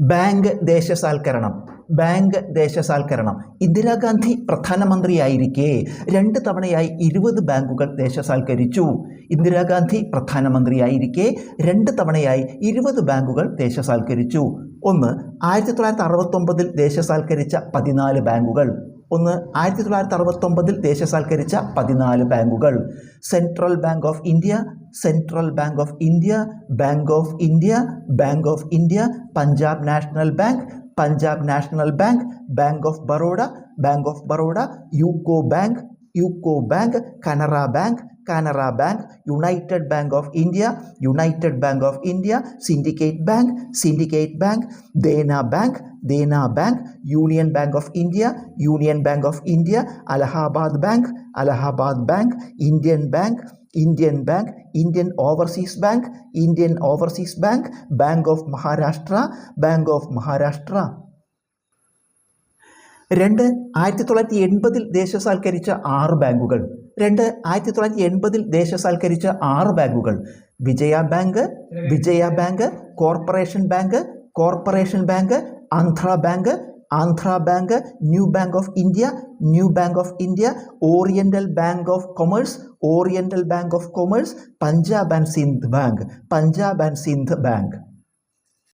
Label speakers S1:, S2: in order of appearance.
S1: Bank ദേശസാൽക്കരണം bank ദേശസാൽക്കരണം. ഇന്ദിരാഗാന്ധി പ്രധാനമന്ത്രിയായിരിക്കെ. രണ്ട് തവണയായി ഇരുപത് ബാങ്കുകൾ ദേശസാൽക്കരിച്ചു. ഇന്ദിരാഗാന്ധി പ്രധാനമന്ത്രിയായിരിക്കെ. രണ്ട് തവണയായി ഇരുപത് ബാങ്കുകൾ ദേശസാൽക്കരിച്ചു. ഒന്ന് ആയിരത്തി തൊള്ളായിരത്തി അറുപത്തൊമ്പതിൽ ദേശസാൽക്കരിച്ച പതിനാല് ബാങ്കുകൾ. ഒന്ന് ആയിരത്തി തൊള്ളായിരത്തി അറുപത്തൊമ്പതിൽ ദേശസാൽക്കരിച്ച പതിനാല് ബാങ്കുകൾ. Central bank of India central bank of India bank of India bank of India Punjab national bank Punjab national bank bank of Baroda bank of Baroda UCO bank UCO bank Canara bank Canara bank united bank of India united bank of India syndicate bank syndicate bank Dena bank Dena bank union bank of India union bank of India Allahabad bank Allahabad bank Indian bank Indian bank Indian overseas bank Indian overseas bank bank of Maharashtra bank of Maharashtra രണ്ട് ആയിരത്തി തൊള്ളായിരത്തി എൺപതിൽ ദേശസാൽക്കരിച്ച ആറ് ബാങ്കുകൾ. രണ്ട് ആയിരത്തി തൊള്ളായിരത്തി എൺപതിൽ ദേശസാൽക്കരിച്ച ആറ് ബാങ്കുകൾ. Vijaya bank Vijaya bank corporation bank corporation bank Andhra bank Andhra bank new bank of India new bank of India oriental bank of commerce oriental bank of commerce Punjab and Sindh bank Punjab and Sindh bank.